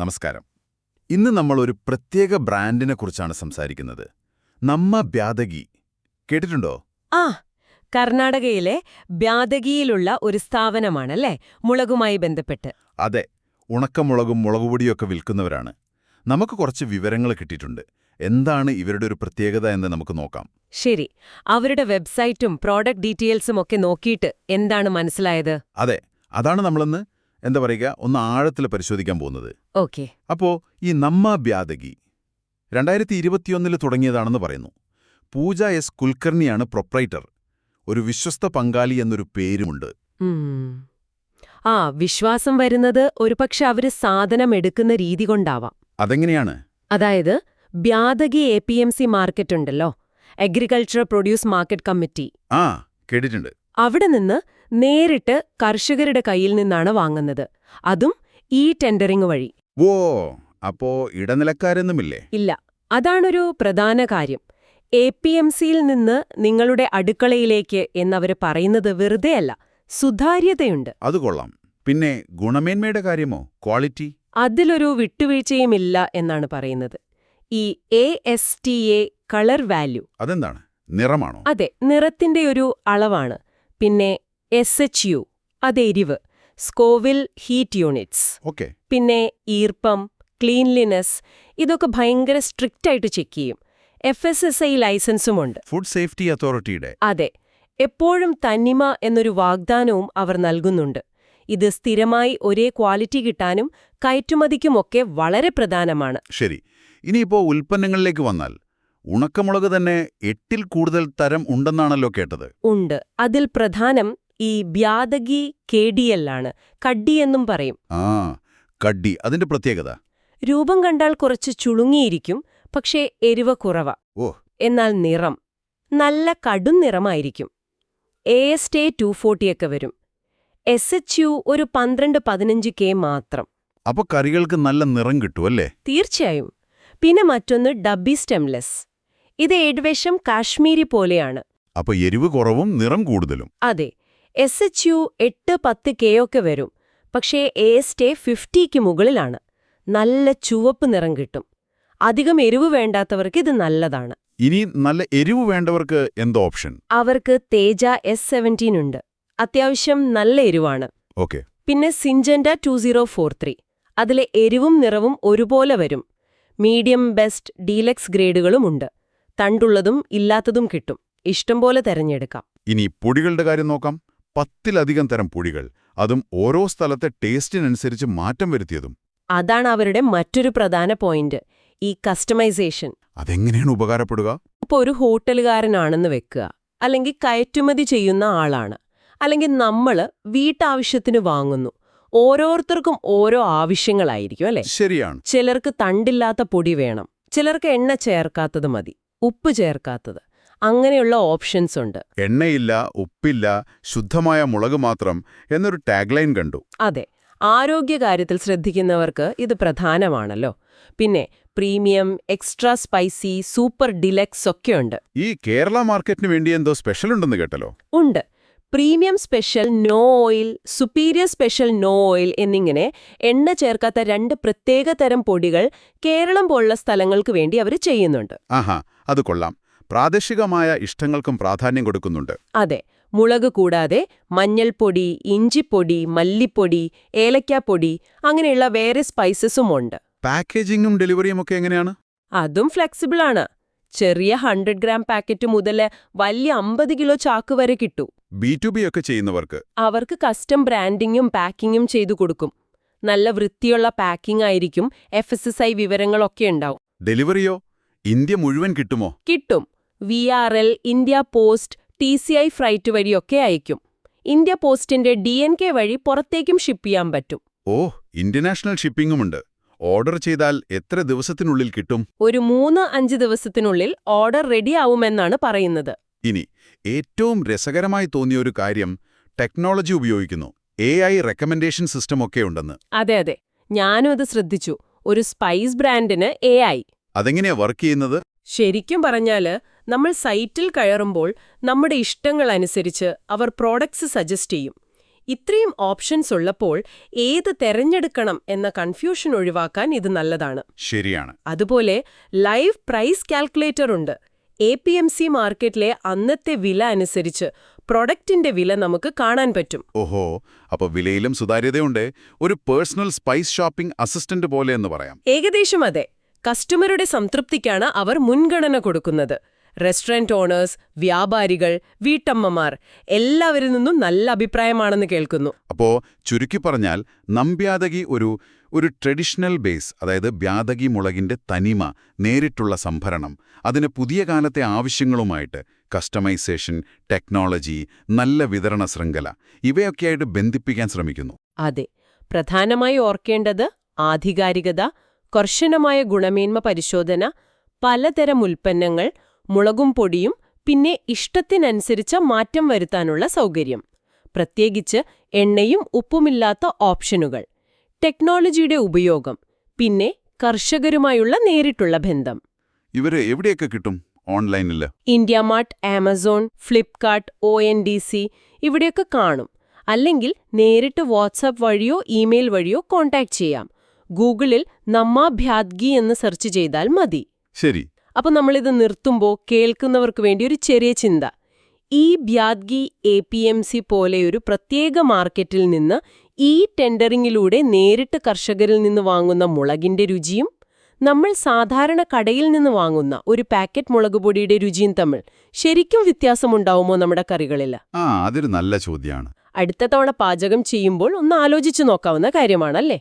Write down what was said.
നമസ്കാരം. ഇന്ന് നമ്മൾ ഒരു പ്രത്യേക ബ്രാൻഡിനെ കുറിച്ചാണ് സംസാരിക്കുന്നത്. നമ്മ ബ്യാദഗി കേട്ടിട്ടുണ്ടോ? ആ കർണാടകയിലെ ബ്യാദഗിയിലുള്ള ഒരു സ്ഥാപനമാണല്ലേ? മുളകുമായി ബന്ധപ്പെട്ട്. അതെ ഉണക്കമുളകും മുളകുപൊടിയൊക്കെ വിൽക്കുന്നവരാണ്. നമുക്ക് കുറച്ച് വിവരങ്ങൾ കിട്ടിയിട്ടുണ്ട്. എന്താണ് ഇവരുടെ ഒരു പ്രത്യേകത എന്ന് നമുക്ക് നോക്കാം. ശരി അവരുടെ വെബ്സൈറ്റും പ്രോഡക്റ്റ് ഡീറ്റെയിൽസും ഒക്കെ നോക്കിയിട്ട് എന്താണ് മനസ്സിലായത്? അതെ അതാണ് നമ്മളിന്ന് എന്താ പറയുക ഒന്ന് ആഴത്തിൽ പരിശോധിക്കാൻ പോകുന്നത്. ഓക്കെ. അപ്പോ ഈ നമ്മ ബ്യാദഗി രണ്ടായിരത്തി ഇരുപത്തിയൊന്നിൽ തുടങ്ങിയതാണെന്ന് പറയുന്നു. പൂജ എസ് കുൽക്കർണിയാണ് പ്രൊപ്രൈറ്റർ. ഒരു വിശ്വസ്ത പങ്കാളി എന്നൊരു പേരുമുണ്ട്. ആ വിശ്വാസം വരുന്നത് ഒരുപക്ഷെ അവർ സാധനം എടുക്കുന്ന രീതി കൊണ്ടാവാം. അതെങ്ങനെയാണ്? അതായത് Byadagi A P M C market ഉണ്ടല്ലോ. Agriculture produce market committee. ആ കേട്ടിട്ടുണ്ട്. അവിടെ നിന്ന് നേരിട്ട് കർഷകരുടെ കയ്യിൽ നിന്നാണ് വാങ്ങുന്നത്. അതും ഈ ടെൻഡറിംഗ് വഴി. ഓ അപ്പോ ഇടനിലക്കാരൊന്നുമില്ലേ? ഇല്ല. അതാണൊരു പ്രധാന കാര്യം. എ പി എം സിയിൽ നിന്ന് നിങ്ങളുടെ അടുക്കളയിലേക്ക് എന്നവർ പറയുന്നത് വെറുതെയല്ല സുതാര്യതയുണ്ട്. അത് കൊള്ളാം. പിന്നെ ഗുണമേന്മയുടെ കാര്യമോ? ക്വാളിറ്റി? അതിലൊരു വിട്ടുവീഴ്ചയുമില്ല എന്നാണ് പറയുന്നത്. ഈ A S T A colour value. അതെന്താണ്? നിറമാണോ? അതെ നിറത്തിന്റെ ഒരു അളവാണ്. പിന്നെ എസ് എച്ച് യു അത് എരിവ്. സ്കോവിൽ ഹീറ്റ് യൂണിറ്റ്സ് ഓക്കെ പിന്നെ ഈർപ്പം ക്ലീൻലിനെസ് ഇതൊക്കെ ഭയങ്കര സ്ട്രിക്റ്റ് ആയിട്ട് ചെക്ക് ചെയ്യും. എഫ് എസ് എസ് ഐ ലൈസൻസും ഉണ്ട് ഫുഡ് സേഫ്റ്റി അതോറിറ്റിയുടെ അതെ. എപ്പോഴും തന്നിമ എന്നൊരു വാഗ്ദാനവും അവർ നൽകുന്നുണ്ട്. ഇത് സ്ഥിരമായി ഒരേ ക്വാളിറ്റി കിട്ടാനും കയറ്റുമതിക്കുമൊക്കെ വളരെ പ്രധാനമാണ്. ശരി. ഇനിയിപ്പോ ഉൽപ്പന്നങ്ങളിലേക്ക് വന്നാൽ ഉണക്കമുളക് തന്നെ എട്ടിൽ കൂടുതൽ തരം ഉണ്ടെന്നാണല്ലോ കേട്ടത്. ഉണ്ട്. അതിൽ പ്രധാനം ഈ ബ്യാദഗി കേടിയല്ലാണ് കഡ്ഡി എന്നും പറയും. ആ കഡ്ഡി. അതിന്റെ പ്രത്യേകത? രൂപം കണ്ടാൽ കുറച്ച് ചുളുങ്ങിയിരിക്കും പക്ഷേ എരിവ കുറവ. ഓ. എന്നാൽ നിറം. നല്ല കടും നിറമായിരിക്കും. എ എസ് ടെ ടു ഫോർട്ടിയൊക്കെ വരും. എസ് എച്ച് യു ഒരു പന്ത്രണ്ട് പതിനഞ്ച് കെ മാത്രം. അപ്പൊ കറികൾക്ക് നല്ല നിറം കിട്ടുമല്ലേ തീർച്ചയായും. പിന്നെ മറ്റൊന്ന് ഡബി സ്റ്റെംലെസ്. ഇത് ഏകദേശം കാശ്മീരി പോലെയാണ്. അപ്പൊ എരിവ് കുറവും നിറം കൂടുതലും. അതെ. എസ് എച്ച് യു എട്ട് പത്ത് കെ ഒക്കെ വരും. പക്ഷേ എ സ്റ്റേ ഫിഫ്റ്റിക്ക് മുകളിലാണ്. നല്ല ചുവപ്പ് നിറം കിട്ടും. അധികം എരിവ് വേണ്ടാത്തവർക്ക് ഇത് നല്ലതാണ്. ഇനി നല്ല എരിവ് വേണ്ടവർക്ക് എന്തോ ഓപ്ഷൻ? അവർക്ക് തേജ എസ് സെവന്റീൻ ഉണ്ട്. അത്യാവശ്യം നല്ല എരിവാണ്. ഓക്കെ. പിന്നെ സിഞ്ചൻഡ ടു സീറോ ഫോർ ത്രീ അതിലെ എരിവും നിറവും ഒരുപോലെ വരും. മീഡിയം ബെസ്റ്റ് ഡീലക്സ് ഗ്രേഡുകളും ഉണ്ട്. തണ്ടുള്ളതും ഇല്ലാത്തതും കിട്ടും. ഇഷ്ടംപോലെ തെരഞ്ഞെടുക്കാം. ഇനി പൊടികളുടെ കാര്യം നോക്കാം. പത്തിലധികം തരം പുഴികൾ അതും ഓരോ സ്ഥലത്തെ ടേസ്റ്റിനനുസരിച്ച് മാറ്റം വരുത്തിയതും. അതാണ് അവരുടെ മറ്റൊരു പ്രധാന പോയിന്റ് ഈ കസ്റ്റമൈസേഷൻ. അതെങ്ങനെയാണ് ഉപകാരപ്പെടുക? ഇപ്പോൾ ഒരു ഹോട്ടലുകാരനാണെന്ന് വെക്കുക അല്ലെങ്കിൽ കയറ്റുമതി ചെയ്യുന്ന ആളാണ് അല്ലെങ്കിൽ നമ്മൾ വീട്ടാവശ്യത്തിന് വാങ്ങുന്നു ഓരോരുത്തർക്കും ഓരോ ആവശ്യങ്ങളായിരിക്കും അല്ലേ? ശരിയാണ്. ചിലർക്ക് തണ്ടില്ലാത്ത പൊടി വേണം ചിലർക്ക് എണ്ണ ചേർക്കാത്തത് മതി ഉപ്പ് ചേർക്കാത്തത്. അങ്ങനെയുള്ള ഓപ്ഷൻസ് ഉണ്ട്. എണ്ണയില്ല ഉപ്പില്ല ശുദ്ധമായ മുളക് മാത്രം എന്നൊരു ടാഗ്ലൈൻ കണ്ടു. അതെ ആരോഗ്യകാര്യത്തിൽ ശ്രദ്ധിക്കുന്നവർക്ക് ഇത് പ്രധാനമാണല്ലോ. പിന്നെ premium extra spicy super deluxe ഒക്കെ ഉണ്ട്. ഈ കേരള മാർക്കറ്റിന് വേണ്ടി എന്തോ സ്പെഷ്യൽ ഉണ്ടെന്ന് കേട്ടല്ലോ. ഉണ്ട്. Premium special no oil superior special no oil എന്നിങ്ങനെ എണ്ണ ചേർക്കാത്ത രണ്ട് പ്രത്യേക തരം പൊടികൾ കേരളം പോലുള്ള സ്ഥലങ്ങൾക്ക് വേണ്ടി അവർ ചെയ്യുന്നുണ്ട്. ആഹാ അത് കൊള്ളാം. പ്രാദേശികമായ ഇഷ്ടങ്ങൾക്കും പ്രാധാന്യം കൊടുക്കുന്നുണ്ട്. അതെ മുളക് കൂടാതെ മഞ്ഞൾപ്പൊടി ഇഞ്ചിപ്പൊടി മല്ലിപ്പൊടി ഏലക്കാപ്പൊടി അങ്ങനെയുള്ള വേറെ സ്പൈസസും ഉണ്ട്. പാക്കേജിങ്ങും ഡെലിവറിയും ഒക്കെ എങ്ങനെയാണ്? അതും ഫ്ലെക്സിബിൾ ആണ്. ചെറിയ ഹൺഡ്രഡ് ഗ്രാം പാക്കറ്റ് മുതൽ വലിയ അമ്പത് കിലോ ചാക്ക് വരെ കിട്ടൂ. ബി ടു ബി ഒക്കെ ചെയ്യുന്നവർക്ക്? അവർക്ക് കസ്റ്റം ബ്രാൻഡിങ്ങും പാക്കിങ്ങും ചെയ്തു കൊടുക്കും. നല്ല വൃത്തിയുള്ള പാക്കിംഗ് ആയിരിക്കും എഫ് എസ് എസ് ഐ വിവരങ്ങളൊക്കെ ഉണ്ടാവും. ഡെലിവറിയോ ഇന്ത്യ മുഴുവൻ കിട്ടുമോ? കിട്ടും. V R L India post T C I freight വഴിയൊക്കെ അയക്കും ഇന്ത്യ പോസ്റ്റിന്റെ ഡി എൻ കെ വഴി പുറത്തേക്കും ഷിപ്പ് ചെയ്യാൻ പറ്റും. ഓ ഇന്റർനാഷണൽ ഷിപ്പിംഗുമുണ്ട് ഓർഡർ ചെയ്താൽ എത്ര ദിവസത്തിനുള്ളിൽ കിട്ടും? ഒരു മൂന്ന് അഞ്ച് ദിവസത്തിനുള്ളിൽ ഓർഡർ റെഡിയാവുമെന്നാണ് പറയുന്നത്. ഇനി ഏറ്റവും രസകരമായി തോന്നിയ ഒരു കാര്യം ടെക്നോളജി ഉപയോഗിക്കുന്നു. എ ഐ റെക്കമെൻഡേഷൻ സിസ്റ്റം ഒക്കെ ഉണ്ടെന്ന്. അതെ അതെ. ഞാനും അത് ശ്രദ്ധിച്ചു. ഒരു സ്പൈസ് ബ്രാൻഡിന് എ ഐ അതെങ്ങനെയാ വർക്ക് ചെയ്യുന്നത്? ശരിക്കും പറഞ്ഞാൽ നമ്മൾ സൈറ്റിൽ കയറുമ്പോൾ നമ്മുടെ ഇഷ്ടങ്ങൾ അനുസരിച്ച് അവർ പ്രോഡക്ട്സ് സജസ്റ്റ് ചെയ്യും. ഇത്രയും ഓപ്ഷൻസ് ഉള്ളപ്പോൾ ഏത് തെരഞ്ഞെടുക്കണം എന്ന കൺഫ്യൂഷൻ ഒഴിവാക്കാൻ ഇത് നല്ലതാണ്. ശരിയാണ്. അതുപോലെ ലൈവ് പ്രൈസ് കാൽക്കുലേറ്റർ ഉണ്ട്. എ പി എം സി മാർക്കറ്റിലെ അന്നത്തെ വില അനുസരിച്ച് പ്രൊഡക്റ്റിന്റെ വില നമുക്ക് കാണാൻ പറ്റും. ഓഹോ അപ്പൊ വിലയിലും സുതാര്യതയുണ്ട്. ഒരു പേഴ്സണൽ സ്പൈസ് ഷോപ്പിംഗ് അസിസ്റ്റന്റ് പോലെ എന്ന് പറയാം. ഏകദേശം അതെ. കസ്റ്റമറുടെ സംതൃപ്തിക്കാണ് അവർ മുൻഗണന കൊടുക്കുന്നത്. റെസ്റ്റോറന്റ് ഓണേഴ്സ് വ്യാപാരികൾ വീട്ടമ്മമാർ എല്ലാവരിൽ നിന്നും നല്ല അഭിപ്രായമാണെന്ന് കേൾക്കുന്നു. അപ്പോ ചുരുക്കി പറഞ്ഞാൽ നമ്പ്യാതകി ഒരു ഒരു ട്രഡീഷണൽ ബേസ് അതായത് ബ്യാതകി മുളകിന്റെ തനിമ നേരിട്ടുള്ള സംഭരണം അതിന് പുതിയ കാലത്തെ ആവശ്യങ്ങളുമായിട്ട് കസ്റ്റമൈസേഷൻ ടെക്നോളജി നല്ല വിതരണ ശൃംഖല ഇവയൊക്കെയായിട്ട് ബന്ധിപ്പിക്കാൻ ശ്രമിക്കുന്നു. അതെ. പ്രധാനമായി ഓർക്കേണ്ടത് ആധികാരികത കർശനമായ ഗുണമേന്മ പരിശോധന പലതരം ഉൽപ്പന്നങ്ങൾ മുളകും പൊടിയും പിന്നെ ഇഷ്ടത്തിനനുസരിച്ച മാറ്റം വരുത്താനുള്ള സൗകര്യം. പ്രത്യേകിച്ച് എണ്ണയും ഉപ്പുമില്ലാത്ത ഓപ്ഷനുകൾ. ടെക്നോളജിയുടെ ഉപയോഗം പിന്നെ കർഷകരുമായുള്ള നേരിട്ടുള്ള ബന്ധം. ഇവരെ എവിടെയൊക്കെ കിട്ടും ഓൺലൈനിൽ India Mart Amazon Flipkart O N D C ഇവിടെയൊക്കെ കാണും. അല്ലെങ്കിൽ നേരിട്ട് വാട്സാപ്പ് വഴിയോ ഇമെയിൽ വഴിയോ കോൺടാക്ട് ചെയ്യാം. ഗൂഗിളിൽ നമ്മ ഭ്യാദ്ഗി എന്ന് സെർച്ച് ചെയ്താൽ മതി. ശരി. അപ്പോൾ നമ്മളിത് നിർത്തുമ്പോൾ കേൾക്കുന്നവർക്ക് വേണ്ടി ഒരു ചെറിയ ചിന്ത. ഈ Byadgi A P M C പോലെയൊരു പ്രത്യേക മാർക്കറ്റിൽ നിന്ന് ഈ ടെൻഡറിങ്ങിലൂടെ നേരിട്ട് കർഷകരിൽ നിന്ന് വാങ്ങുന്ന മുളകിന്റെ രുചിയും നമ്മൾ സാധാരണ കടയിൽ നിന്ന് വാങ്ങുന്ന ഒരു പാക്കറ്റ് മുളകുപൊടിയുടെ രുചിയും തമ്മിൽ ശരിക്കും വ്യത്യാസമുണ്ടാവുമോ നമ്മുടെ കറികളിൽ ആ അതൊരു നല്ല ചോദ്യമാണ് അടുത്ത തവണ പാചകം ചെയ്യുമ്പോൾ ഒന്ന് ആലോചിച്ചു നോക്കാവുന്ന കാര്യമാണല്ലേ?